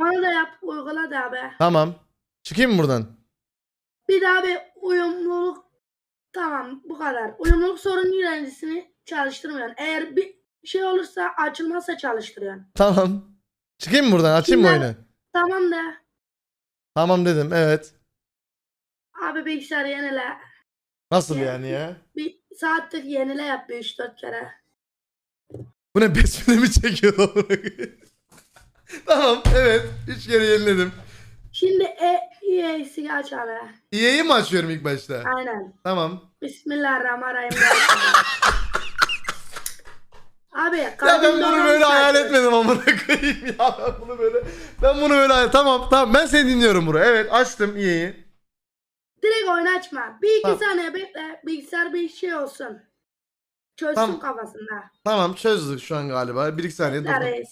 Onu da yap uygula da abi. Tamam. Çıkayım mı buradan? Bir daha bir uyumluluk tamam bu kadar. Uyumluluk sorunu yöneticisini çalıştırmıyorsun. Eğer bir şey olursa açılmazsa çalıştırıyorsun. Tamam. Çıkayım mı buradan? Açayım mı Şimdi- oyunu? Tamam da Tamam dedim. Evet. abi bilgisayarı yenile. Nasıl Ya- yani ya? Bir saatlik yenile yap bir 3-4 kere. Bu ne besmele mi çekiyor? Tamam evet. Üç kere yeniledim. Şimdi e EA'si aç abi. İyiyi mi açıyorum ilk başta? Aynen. Tamam. Bismillahirrahmanirrahim. abi Ya ben kalbimde bunu olan böyle hayal şarkı. etmedim amına koyayım ya. Ben bunu böyle ben bunu böyle hayal... Tamam tamam ben seni dinliyorum buraya. Evet açtım iyiyi. Direkt oyunu açma. Bir iki Tamam. saniye bekle. Bilgisayar bir şey olsun. Çözsün Tamam. kafasında. Tamam çözdük şu an galiba. Bir iki saniye Ya dur. reis.